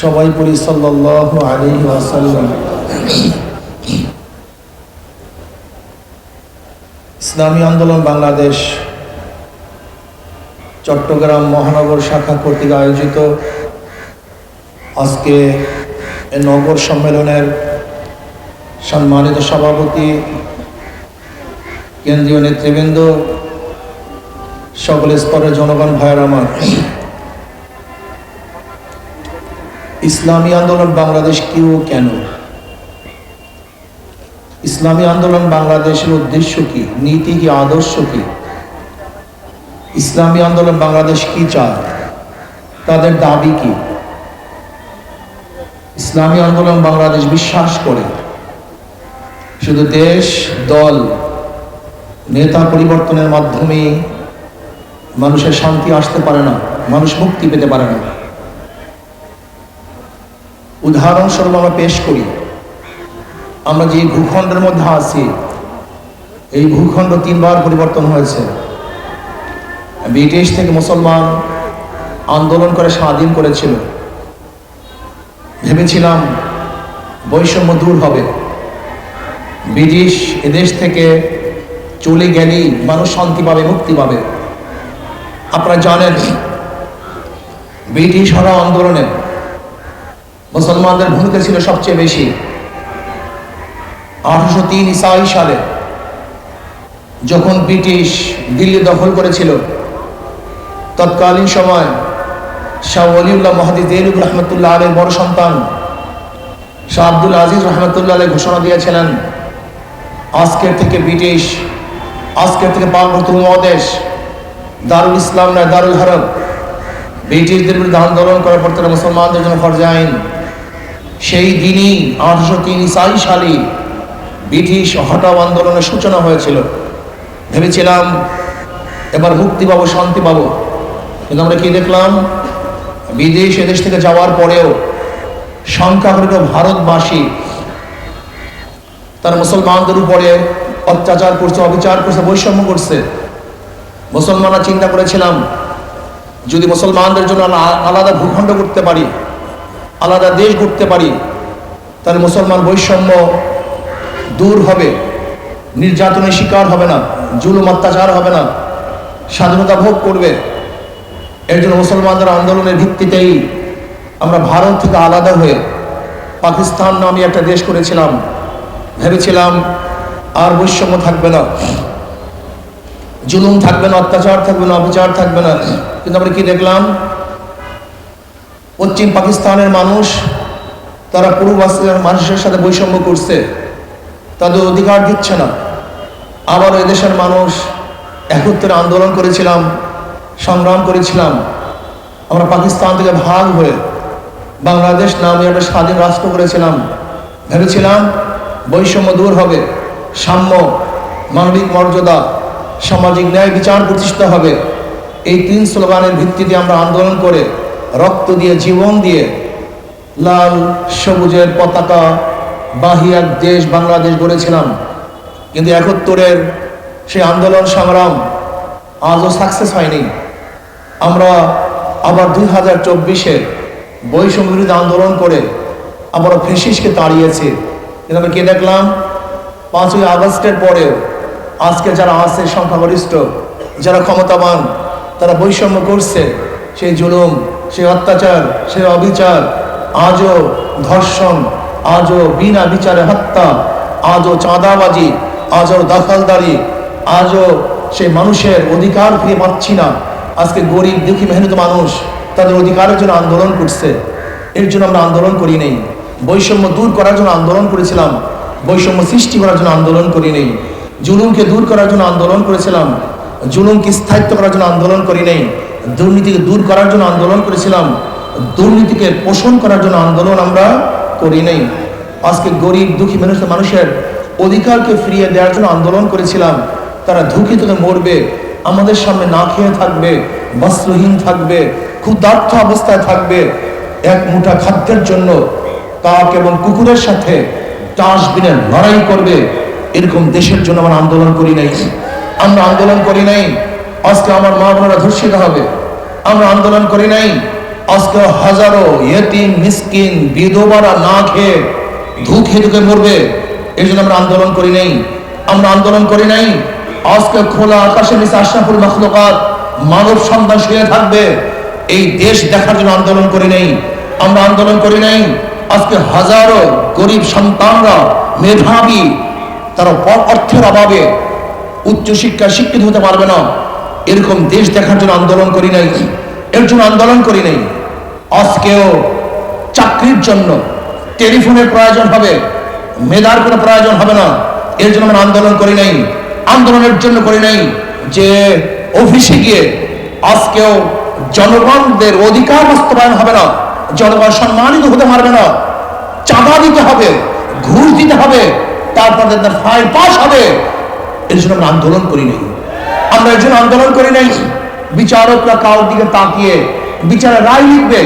সবাই পড়ি ওয়াসাল্লাম। ইসলামী আন্দোলন বাংলাদেশ, চট্টগ্রাম মহানগর শাখা কর্তৃক আয়োজিত আজকে নগর সম্মেলনের সম্মানিত সভাপতি, কেন্দ্রীয় নেতৃবৃন্দ সকল স্তরের জনগণ, ভাইয়ের আমার। ইসলামী আন্দোলন বাংলাদেশ কি ও কেন? ইসলামী আন্দোলন বাংলাদেশের উদ্দেশ্য কি? নীতি কি? আদর্শ কি? ইসলামী আন্দোলন বাংলাদেশ কি চায়? তাদের দাবি কি? ইসলামী আন্দোলন বাংলাদেশ বিশ্বাস করে। শুধু দেশ, দল, নেতা পরিবর্তনের মাধ্যমে মানুষের শান্তি আসতে পারে না, মানুষ মুক্তি পেতে পারে না। উদাহরণস্বরূপ আমরা পেশ করি। আমরা যে ভূখণ্ডের মধ্যে আছি, এই ভূখণ্ড তিনবার পরিবর্তন হয়েছে। ব্রিটিশ থেকে মুসলমান আন্দোলন করে স্বাধীন করেছিল। ভেবেছিলাম বৈষম্য দূর হবে। ব্রিটিশ এদেশ থেকে চলে গেলেই মানুষ শান্তি পাবে, মুক্তি পাবে। আপনারা জানেন, ব্রিটিশ হরা আন্দোলনে মুসলমানদের ভূমিকা ছিল সবচেয়ে বেশি। আঠারোশো তিন ইসাই সালে যখন ব্রিটিশ দিল্লি দখল করেছিল, তৎকালীন সময় শাহ অলিউল্লাহ মহাদি দেলুব রহমতুল্লাহ আলের বড় সন্তান শাহ আব্দুল আজিজ রহমতুল্লাহ আলী ঘোষণা দিয়েছিলেন, আজকের থেকে ব্রিটিশ, আজকের থেকে পার্বত্য মহাদেশ দারুল ইসলাম নয় দারুল হরব ব্রিটিশদের বিরুদ্ধে আন্দোলন করার পর তারা মুসলমানদের জন্য ফরজে আইন। সেই দিনই আঠারোশো তিন ইসাই সালে ব্রিটিশ হটাও আন্দোলনের সূচনা হয়েছিল। ভেবেছিলাম, এবার মুক্তি পাবো, শান্তি পাবো। কিন্তু আমরা কি দেখলাম? বিদেশ, এদেশ থেকে যাওয়ার পরেও সংখ্যাগরিষ্ঠ ভারতবাসী তার মুসলমানদের উপরে অত্যাচার করছে, অবিচার করছে, বৈষম্য করছে। মুসলমানরা চিন্তা করেছিলাম, যদি মুসলমানদের জন্য আলাদা ভূখণ্ড করতে পারি, আলাদা দেশ করতে পারি, তাহলে মুসলমান বৈষম্য দূর হবে, নির্যাতনের শিকার হবে না, জুলুম অত্যাচার হবে না, স্বাধীনতা ভোগ করবে। এর জন্য মুসলমানদের আন্দোলনের ভিত্তিতেই আমরা ভারত থেকে আলাদা হয়ে পাকিস্তান নামে একটা দেশ করেছিলাম। ভেবেছিলাম আর বৈষম্য থাকবে না। জুলুম থাকবে না, অত্যাচার থাকবে না, অবিচার থাকবে না। কিন্তু আমরা কি দেখলাম? পশ্চিম পাকিস্তানের মানুষ, তারা পূর্বাসের মানুষের সাথে বৈষম্য করছে। তাদের অধিকার দিচ্ছে না। আবার এদেশের মানুষ একত্রে আন্দোলন করেছিলাম, সংগ্রাম করেছিলাম। আমরা পাকিস্তান থেকে ভাগ হয়ে বাংলাদেশ নামে একটা স্বাধীন রাষ্ট্র করেছিলাম। ভেবেছিলাম বৈষম্য দূর হবে, সাম্য, মানবিক মর্যাদা সামাজিক ন্যায় বিচার প্রতিষ্ঠা হবে। এই তিন স্লোগানের ভিত্তিতে আমরা আন্দোলন করে রক্ত দিয়ে জীবন দিয়ে লাল, সবুজের পতাকা বাহি এক দেশ বাংলাদেশ গড়েছিলাম। কিন্তু একত্তরের সেই আন্দোলন সংগ্রাম আজও সাকসেস হয়নি। আমরা আবার দুই হাজার চব্বিশে বৈষম্য বিরোধী আন্দোলন করে আবার ফেসিসকে তাড়িয়েছি। কিন্তু আমরা কে দেখলাম? পাঁচই আগস্টের পরেও আজকে যারা আছে, সংখ্যাগরিষ্ঠ, যারা ক্ষমতাবান, তারা বৈষম্য করছে। সেই জুলুম, সেই অত্যাচার, সেই অবিচার, আজও ধর্ষণ, আজও বিনা বিচারে হত্যা, আজও চাঁদাবাজি, আজও দখলদারি, আজও সেই মানুষের অধিকার ফিরে পাচ্ছি না। আজকে গরিব, দুঃখী, মেহনত মানুষ তাদের অধিকারের জন্য আন্দোলন করছে। এর জন্য আমরা আন্দোলন করি নেই। বৈষম্য দূর করার জন্য আন্দোলন করেছিলাম। বৈষম্য সৃষ্টি করার জন্য আন্দোলন করি নেই। জুলুমকে দূর করার জন্য আন্দোলন করেছিলাম। জুলুমকে স্থায়িত্ব করার জন্য আন্দোলন করি নেই। দুর্নীতিকে দূর করার জন্য আন্দোলন করেছিলাম। দুর্নীতিকে পোষণ করার জন্য আন্দোলন আমরা করি নেই। আজকে গরিব, দুঃখী মানুষের মানুষের অধিকারকে ফিরিয়ে দেওয়ার জন্য আন্দোলন করেছিলাম। তারা ধুকিতে মরবে, আমাদের সামনে না খেয়ে থাকবে বস্ত্রহীন থাকবে ক্ষুদার্থ অবস্থায় থাকবে। এক মুঠা খাদ্যের জন্য কাক এবং কুকুরের সাথে ডাস্টবিনের লড়াই করবে। এরকম দেশের জন্য আমরা আন্দোলন করি নাই। আমরা আন্দোলন করি নাই, আজকে আমার মা বোনেরা ধর্ষিত হবে। আমরা আন্দোলন করি নাই, আজকে হাজারো ইয়েতিম, মিসকিন, বিধবারা না খেয়ে ধুকে ধুকে মরবে। এই জন্য আমরা আন্দোলন করি নাই। আমরা আন্দোলন করি নাই, আজকে খোলা আকাশের নিচে আশরাফুল মখলুকাত মানব সন্তান শুয়ে থাকবে। এই দেশ দেখার জন্য আন্দোলন করি নাই। আমরা আন্দোলন করি নাই, আজকে হাজারো গরিব সন্তানরা, মেধাবী তারা অর্থের অভাবে উচ্চশিক্ষায় শিক্ষিত হতে পারবে না। এরকম দেশ দেখার জন্য আন্দোলন করি নাই। এর জন্য আন্দোলন করি নাই। আজকেও চাকরির জন্য টেলিফোনের প্রয়োজন হবে, মেধার কোনো প্রয়োজন হবে না। এর জন্য আমরা আন্দোলন করি নাই। আন্দোলনের জন্য করি নাই যে অফিসে গিয়ে আজকেও জনগণদের অধিকার বাস্তবায়ন হবে না, জনগণ সম্মানিত হতে পারবে না। চাঁদা দিতে হবে, ঘুষ দিতে হবে তারপর ফাইল পাস হবে এর জন্য আমরা আন্দোলন করি নাই। আমরা এর জন্য আন্দোলন করি নাই। বিচারকরা কারোর দিকে তাকিয়ে বিচারের রায় লিখবে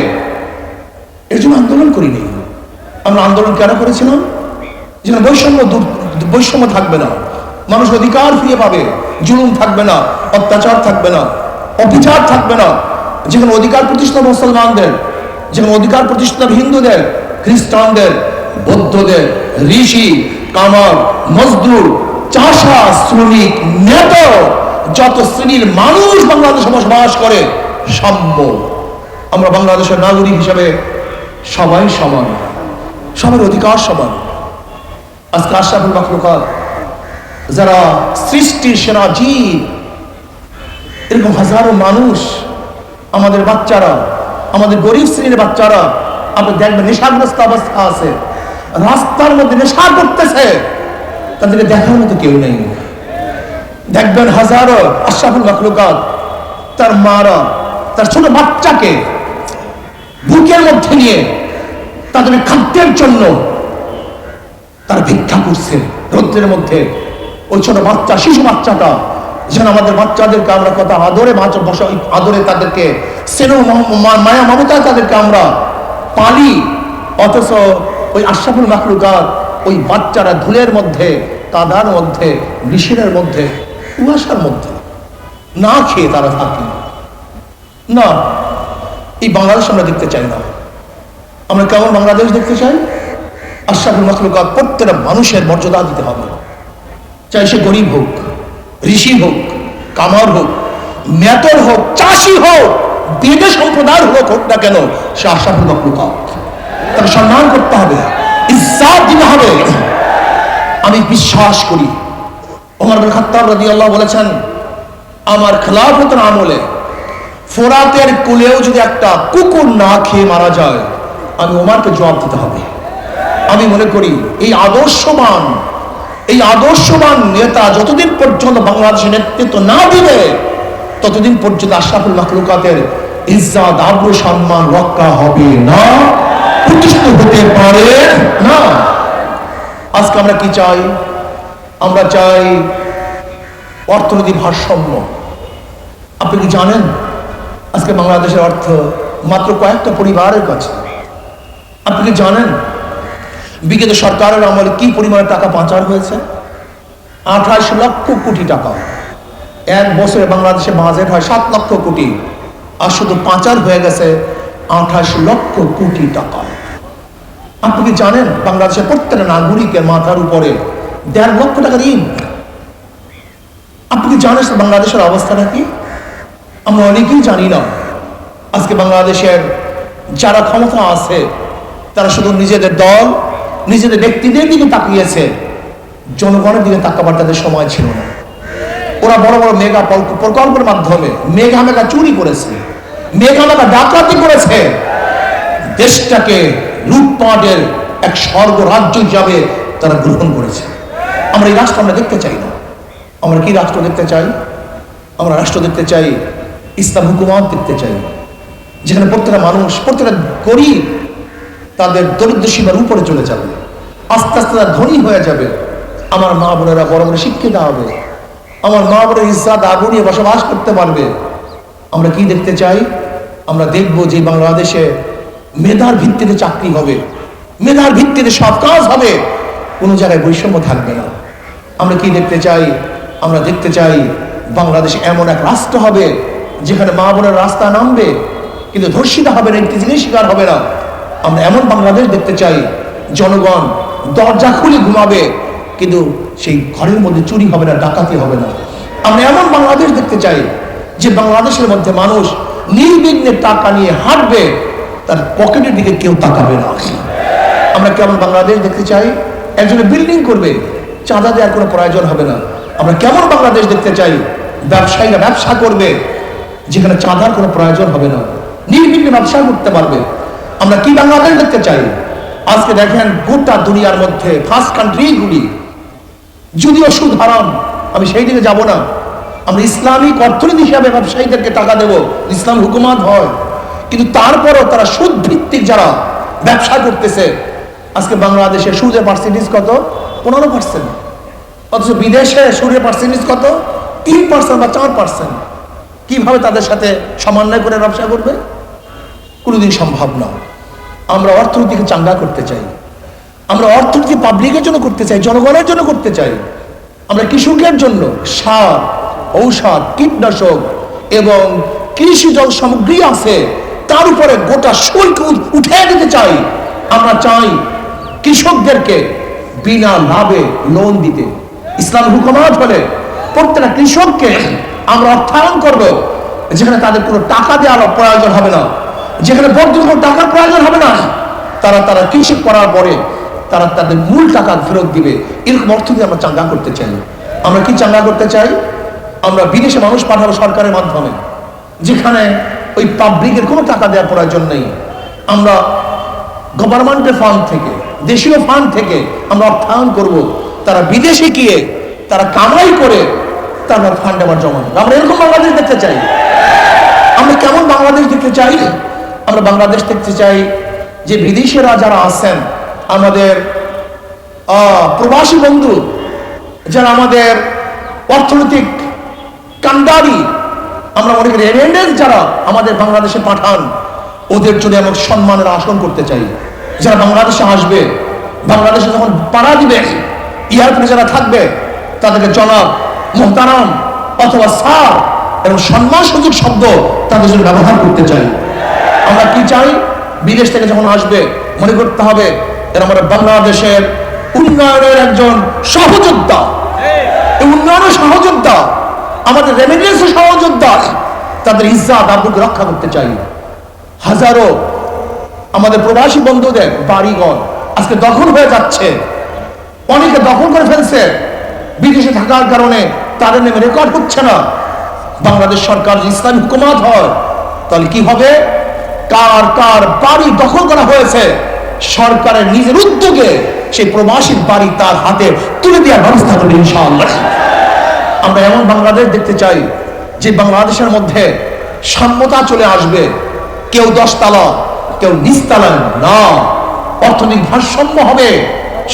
এর জন্য আন্দোলন করি নাই। আমরা আন্দোলন কেন করেছিলাম? যেন বৈষম্য বৈষম্য থাকবে না। মানুষ অধিকার ফিরে পাবে, জুলুম থাকবে না, অত্যাচার থাকবে না, অবিচার থাকবে না। যেখানে অধিকার প্রতিষ্ঠা মুসলমানদের, যেখানে অধিকার প্রতিষ্ঠা হিন্দুদের, খ্রিস্টানদের, বৌদ্ধদের, ঋষি কামার মজদুর, চাষা, শ্রমিক, নেতা, যত শ্রেণির মানুষ বাংলাদেশে বসবাস করে, সাম্য। আমরা বাংলাদেশের নাগরিক হিসাবে সবাই সমান। সবার অধিকার সমান। আজকে আশরাফুল মাখলুকাত যারা সৃষ্টির সেরা জীব, এরকম হাজারো মানুষ, আমাদের বাচ্চারা, আমাদের গরিব শ্রেণির বাচ্চারা, আপনি দেখবেন নেশাগ্রস্ত অবস্থা আছে। রাস্তার মধ্যে নেশা করতেছে, তাদেরকে দেখার মতো কেউ নেই। দেখবেন হাজারো আশরাফুল মাখলুকাত, তার মারা, তার ছোট বাচ্চাকে বুকের মধ্যে নিয়ে তাদের খাদ্যের জন্য তার ভিক্ষা করছে। রৌদ্রের মধ্যে ওই ছোট বাচ্চা, শিশু বাচ্চাটা, যেন আমাদের বাচ্চাদেরকে আমরা কত আদরে বসা আদরে তাদেরকে মা- মায়া মমতা তাদেরকে আমরা পালি, অথচ ওই আশরাফুল মাকলুকাত ওই বাচ্চারা ধুলের মধ্যে, কাদার মধ্যে বৃষিরের মধ্যে, কুয়াশার মধ্যে না খেয়ে তারা থাকে না, এই বাংলাদেশ আমরা দেখতে চাই না। আমরা কেমন বাংলাদেশ দেখতে চাই? আশরাফুল মখলুকাত প্রত্যেকটা মানুষের মর্যাদা দিতে হবে। চাই সে গরিব হোক, ঋষি হোক, কামার হোক মেতর হোক, চাষি হোক বেদে সম্প্রদায়ের হোক হোক না কেন, সে আশরাফুল মখলুকাত। তাকে সম্মান করতে হবে। ইজ্জাত দিতে হবে। আমি বিশ্বাস করি। ওমর বিন খাত্তাব রাদিয়াল্লাহু বলেছেন, আমার খেলাফতের আমলে ফোরাতের কুলেও যদি একটা কুকুর না খেয়ে মারা যায়, আমি ওমারকে জবাব দিতে হবে। আমি মনে করি, এই আদর্শবান এই আদর্শবান নেতা যতদিন পর্যন্ত বাংলাদেশের নেতৃত্ব না দিবে, ততদিন পর্যন্ত আশরাফুল মাখলুকাতের ইজ্জাত, আব্রু সম্মান রক্ষা হবে না। প্রতিষ্ঠিত হতে পারে? না। আজকে আমরা কি চাই? আমরা চাই অর্থনৈতিক ভারসাম্য। আপনি কি জানেন? আজকে বাংলাদেশের অর্থ মাত্র কয়েকটা পরিবারের কাছে। আপনি কি জানেন? বিগত সরকারের আমলে কি পরিমাণে টাকা পাচার হয়েছে? আঠাশ লক্ষ কোটি টাকা। এক বছরে বাংলাদেশে বাজেট হয় সাত লক্ষ কোটি। আর শুধু পাচার হয়ে গেছে আঠাশ লক্ষ কোটি টাকা। আপনি কি জানেন বাংলাদেশের প্রত্যেকটা নাগরিকের মাথার উপরে দেড় লক্ষ টাকা ঋণ? আপনি কি জানেন বাংলাদেশের অবস্থাটা কি? আমরা অনেকেই জানি না। আজকে বাংলাদেশের যারা ক্ষমতা আছে, তারা শুধু নিজেদের দল, নিজেদের ব্যক্তিদের দিকে তাকিয়েছে। জনগণের দিকে তাকাবার তাদের সময় ছিল না। ওরা বড় বড় মেগা প্রকল্পের মাধ্যমে মেঘা মেঘা চুরি করেছে। মেঘা মেঘা ডাকাতি করেছে। দেশটাকে লুটপাটের এক স্বর্গ রাজ্য হিসাবে তারা গ্রহণ করেছে। আমরা এই রাষ্ট্র আমরা দেখতে চাই না। আমরা কি রাষ্ট্র দেখতে চাই? আমরা রাষ্ট্র দেখতে চাই ইসলাম হুকুমাত দেখতে চাই। যেখানে প্রত্যেকটা মানুষ, প্রত্যেকটা গরিব তাদের দরিদ্র সীমার উপরে চলে যাবে। আস্তে আস্তে তারা ধনী হয়ে যাবে। আমার মা বোনেরা বড় বড় শিক্ষিত হবে আমার মা বোনের ইসলাম আবু নিয়ে বসবাস করতে পারবে। আমরা কি দেখতে চাই? আমরা দেখব যে বাংলাদেশে মেধার ভিত্তিতে চাকরি হবে, মেধার ভিত্তিতে সব কাজ হবে, কোনো জায়গায় বৈষম্য থাকবে না। আমরা কি দেখতে চাই? আমরা দেখতে চাই বাংলাদেশ এমন এক রাষ্ট্র হবে যেখানে মা বোনের রাস্তা নামবে, কিন্তু ধর্ষিত হবে না একটি জিনিস শিকার হবে না। আমরা এমন বাংলাদেশ দেখতে চাই, জনগণ দরজা খুলে ঘুমাবে, কিন্তু সেই ঘরের মধ্যে চুরি হবে না, ডাকাতি হবে না। আমরা এমন বাংলাদেশ দেখতে চাই যে বাংলাদেশের মধ্যে মানুষ নির্বিঘ্নে টাকা নিয়ে হাঁটবে, তার পকেটের দিকে কেউ তাকাবে না। আমরা কেমন বাংলাদেশ দেখতে চাই? একজনে বিল্ডিং করবে, চাঁদা দেওয়ার কোনো প্রয়োজন হবে না। আমরা কেমন বাংলাদেশ দেখতে চাই? ব্যবসায়ীরা ব্যবসা করবে, যেখানে চাঁদার কোনো প্রয়োজন হবে না। নির্বিঘ্নে ব্যবসা করতে পারবে। আমরা কি বাংলাদেশ দেখতে চাই? আজকে দেখেন গোটা দুনিয়ার মধ্যে ফার্স্ট কান্ট্রিগুলি যদিও সুদ হারাম আমি সেই দিকে যাব না। আমরা ইসলামিক অর্থনীতি হিসাবে ব্যবসায়ীদেরকে টাকা দেব। ইসলাম হুকুমাত হয়। কিন্তু তারপরও তারা সুদ ভিত্তিক যারা ব্যবসা করতেছে, আজকে বাংলাদেশে সুদের পার্সেন্টেজ কত? পনেরো পার্সেন্ট অথচ বিদেশে সুদের পার্সেন্টেজ কত? তিন পার্সেন্ট বা চার পার্সেন্ট কীভাবে তাদের সাথে সমন্বয় করে ব্যবসা করবে? কোনোদিন সম্ভব না। আমরা অর্থনীতিকে চাঙ্গা করতে চাই। আমরা অর্থনীতি পাবলিকের জন্য করতে চাই, জনগণের জন্য করতে চাই। আমরা কৃষকের জন্য সার ঔষধ, কীটনাশক এবং কৃষি জল সামগ্রী আছে, তার উপরে গোটা শুল্ক উঠে দিতে চাই। আমরা চাই কৃষকদেরকে বিনা লাভে লোন দিতে। ইসলাম হুকুমাত হলে প্রত্যেকটা কৃষককে আমরা অর্থায়ন করব, যেখানে তাদের কোনো টাকা দেওয়ার প্রয়োজন হবে না। যেখানে বর্ধিত কোনো টাকার প্রয়োজন হবে না। তারা তারা কৃষি করার পরে তারা তাদের মূল টাকা ফেরত দিবে। এরকম অর্থ দিয়ে আমরা চাঙ্গা করতে চাই। আমরা কি চাঙ্গা করতে চাই? আমরা বিদেশে মানুষ পাঠাবো সরকারের মাধ্যমে, যেখানে ওই পাবলিকের কোনো টাকা দেওয়ার প্রয়োজন নেই। আমরা গভর্নমেন্টের ফান্ড থেকে, দেশীয় ফান্ড থেকে আমরা অর্থায়ন করব। তারা বিদেশে গিয়ে, তারা কামাই করে তারপর ফান্ড আবার জমা আমরা এরকম বাংলাদেশ দেখতে চাই। আমরা কেমন বাংলাদেশ দেখতে চাই? আমরা বাংলাদেশ দেখতে চাই যে বিদেশিরা যারা আছেন, আমাদের প্রবাসী বন্ধু, যারা আমাদের অর্থনৈতিক কান্ডারি। আমরা মনে করি রেমিটেন্স যারা আমাদের বাংলাদেশে পাঠান, ওদের জন্য আমরা সম্মানের আসন করতে চাই। যারা বাংলাদেশে আসবে, বাংলাদেশে যখন পাড়া দিবে এয়ারপোর্টে যারা থাকবে, তাদেরকে জনাব, মোহতারাম অথবা স্যার এবং সম্মান সুযোগ শব্দ তাদের জন্য ব্যবহার করতে চাই। আমরা কি চাই? বিদেশ থেকে যখন আসবে, মনে করতে হবে এরা আমাদের বাংলাদেশের উন্নয়নের একজন সহযোদ্ধা। উন্নয়নের সহযোদ্ধা আমাদের রেমিটেন্সের সহযোদ্ধা তাদের ইজ্জাত আব্রুকে রক্ষা করতে চাই। হাজারো আমাদের প্রবাসী বন্ধুদের বাড়িঘর আজকে দখল হয়ে যাচ্ছে। অনেকে দখল করে ফেলছে। বিদেশে থাকার কারণে তাদের নামে রেকর্ড হচ্ছে না। বাংলাদেশ সরকার ইসলামী হুকুমাত হয়, তাহলে কি হবে? কার কার বাড়ি দখল করা হয়েছে, সরকারের নিজের উদ্যোগে সেই প্রবাসীর বাড়ি তার হাতে তুলে দেওয়ার ব্যবস্থা করবে ইনশাআল্লাহ। আমরা এমন বাংলাদেশ দেখতে চাই যে বাংলাদেশের মধ্যে সাম্যতা চলে আসবে। কেউ দশতলা, কেউ নিচতলা না। অর্থনৈতিক ভারসাম্য হবে,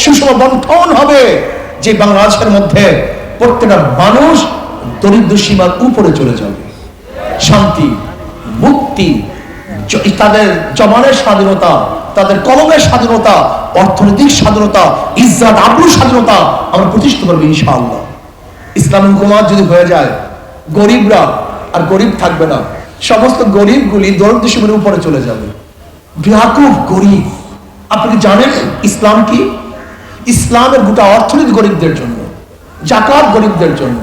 সুষম বন্টন হবে, যে বাংলাদেশের মধ্যে প্রত্যেকটা মানুষ দরিদ্র সীমার উপরে চলে যাবে। শান্তি, মুক্তি তাদের জমানের স্বাধীনতা, তাদের কলমের স্বাধীনতা, অর্থনৈতিক স্বাধীনতা, ইজ্জাত, আব্রুর স্বাধীনতা আমরা প্রতিষ্ঠা করব ইনশাআল্লাহ। ইসলাম হুকুমাত যদি হয়ে যায় গরিবরা আর গরিব থাকবে না। সমস্ত গরিবগুলি দরিদ্র সীমার উপরে চলে যাবে। ব্যাকুব গরিব। আপনি জানেন ইসলাম কি? ইসলামের গোটা অর্থনীতি গরিবদের জন্য, জাকাত গরিবদের জন্য,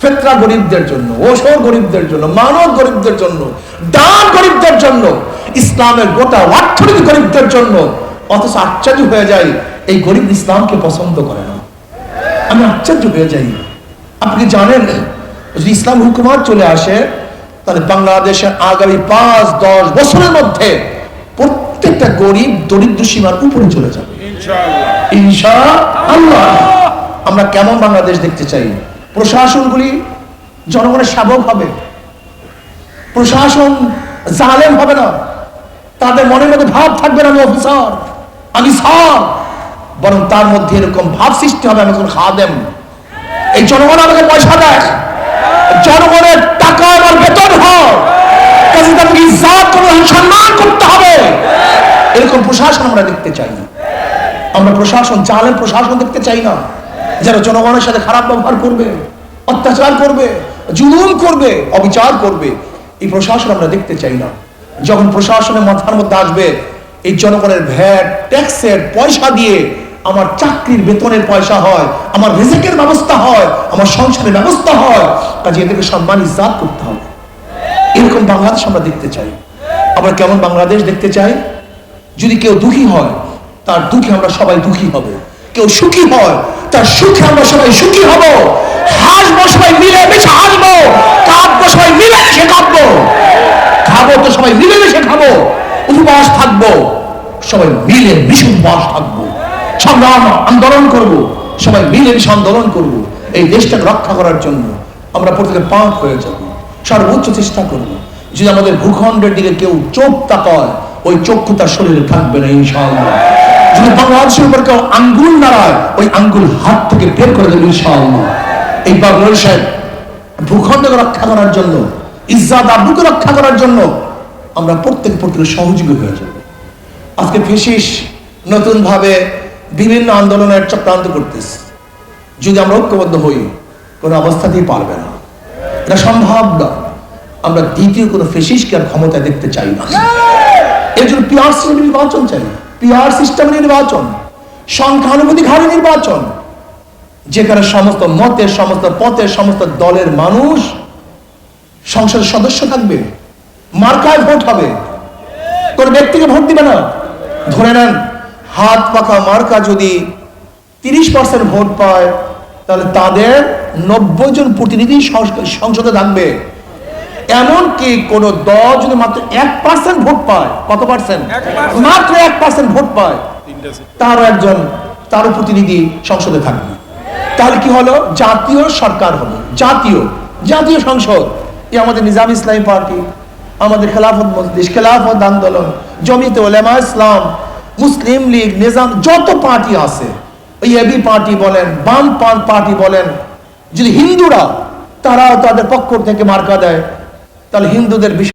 ফেতরা গরিবদের জন্য ওষর গরিবদের জন্য, মানব গরিবদের জন্য, দান গরিবদের জন্য, ইসলামের গোটা অর্থনীতি গরিবদের জন্য। অথচ আশ্চর্য হয়ে যায়, এই গরিব ইসলামকে পছন্দ করে না। আমি আশ্চর্য হয়ে যাই। আপনি জানেন যদি ইসলাম হুকুমাত চলে আসে তাহলে বাংলাদেশের আগামী পাঁচ দশ বছরের মধ্যে প্রত্যেকটা গরিব দরিদ্র সীমার উপরে চলে যাবে। ইনশা আল্লাহ আমরা কেমন বাংলাদেশ দেখতে চাই? প্রশাসনগুলি জনগণের সেবক হবে। প্রশাসন জালেম হবে না। তাদের মনের মধ্যে ভাব থাকবে না আমি অফিসার আমি স্যার। বরং তার মধ্যে এরকম ভাব সৃষ্টি হবে আমি একজন খাদেম। এই জনগণ আমাকে পয়সা দেয়। জনগণের টাকা আমার বেতন সম্মান করতে হবে। এরকম প্রশাসন আমরা দেখতে চাই না। আমরা প্রশাসন, জালেম প্রশাসন দেখতে চাই না। যারা জনগণের সাথে খারাপ ব্যবহার করবে, অত্যাচার করবে, জুলুম করবে, অবিচার করবে, এই প্রশাসন আমরা দেখতে চাই না। যখন প্রশাসনের মাথার মধ্যে আসবে, এই জনগণের ভ্যাট, ট্যাক্সের পয়সা দিয়ে আমার চাকরির বেতনের পয়সা হয়, আমার রিজিকের ব্যবস্থা হয়, আমার সংসারের ব্যবস্থা হয়, কাজে এদেরকে সম্মান ইজাত করতে হবে। এরকম বাংলাদেশ আমরা দেখতে চাই। আমরা কেমন বাংলাদেশ দেখতে চাই? যদি কেউ দুঃখী হয়, তার দুঃখে আমরা সবাই দুঃখী হব। কেউ সুখী হয়, তার সুখে আমরা সবাই সুখী হব। হাসবো, সবাই মিলে মিশে হাসবো। কাঁদবো, সবাই মিলে মিশে কাঁদবো। খাব তো সবাই মিলে মিশে খাব। উপবাস থাকব, সবাই মিলে মিশে উপবাস থাকব। সংগ্রাম, আন্দোলন করব। সবাই মিলে মিশে আন্দোলন করব। এই দেশটাকে রক্ষা করার জন্য আমরা প্রত্যেকে পাঁক হয়ে যাব। সর্বোচ্চ চেষ্টা করব। যদি আমাদের ভূখণ্ডের দিকে কেউ চোখ তাকায়, ওই চক্ষু তার শরীরে থাকবে না, ইনশাআল্লাহ। যদি বাংলাদেশের উপর কেউ আঙ্গুল নাড়ায়, ওই আঙ্গুল হাত থেকে বের করে দেবে, ইনশাআল্লাহ। এই বাংলাদেশের ভূখণ্ডকে রক্ষা করার জন্য ইজ্জাত আব্দুকে রক্ষা করার জন্য আমরা প্রত্যেক প্রত্যেকে সহযোগী হয়ে যাব। আজকে ফেসিস নতুন ভাবে বিভিন্ন আন্দোলনের চক্রান্ত করতেছে। যদি আমরা ঐক্যবদ্ধ হই, কোনো অবস্থাতেই পারবে না। এটা সম্ভব না। আমরা দ্বিতীয় কোনো ফেসিসকে আর ক্ষমতা দেখতে চাই না। এর জন্য পিআর সিস্টেম নির্বাচন চাই। পিআর সিস্টেম নির্বাচন সংখ্যানুভূতিক নির্বাচন যেখানে সমস্ত মতের, সমস্ত পথের, সমস্ত দলের মানুষ সংসদের সদস্য থাকবে, মার্কায় ভোট হবে। কোন ব্যক্তিকে ভোট দিবে না। ধরে নেন হাত পাখা মার্কা যদি তিরিশ পার্সেন্ট ভোট পায় তাহলে তাদের নব্বই জন প্রতিনিধি সংসদে থাকবে। এমনকি কোন দল যদি মাত্র এক পার্সেন্ট ভোট পায় কত পার্সেন্ট মাত্র এক পার্সেন্ট ভোট পায় তারও একজন তারও প্রতিনিধি সংসদে থাকবে। তাহলে কি হলো? জাতীয় সরকার হলো। জাতীয় জাতীয় সংসদ। এই আমাদের নিজাম ইসলামী পার্টি আমাদের খেলাফত মজলিস খেলাফত আন্দোলন জমিতে ওলেমা ইসলাম মুসলিম লীগ, নিজাম, যত পার্টি আছে, ওই এবি পার্টি বলেন, বাম পার্টি বলেন, যদি হিন্দুরা, তারাও তাদের পক্ষ থেকে মার্কা দেয়, তাহলে হিন্দুদের বিষয়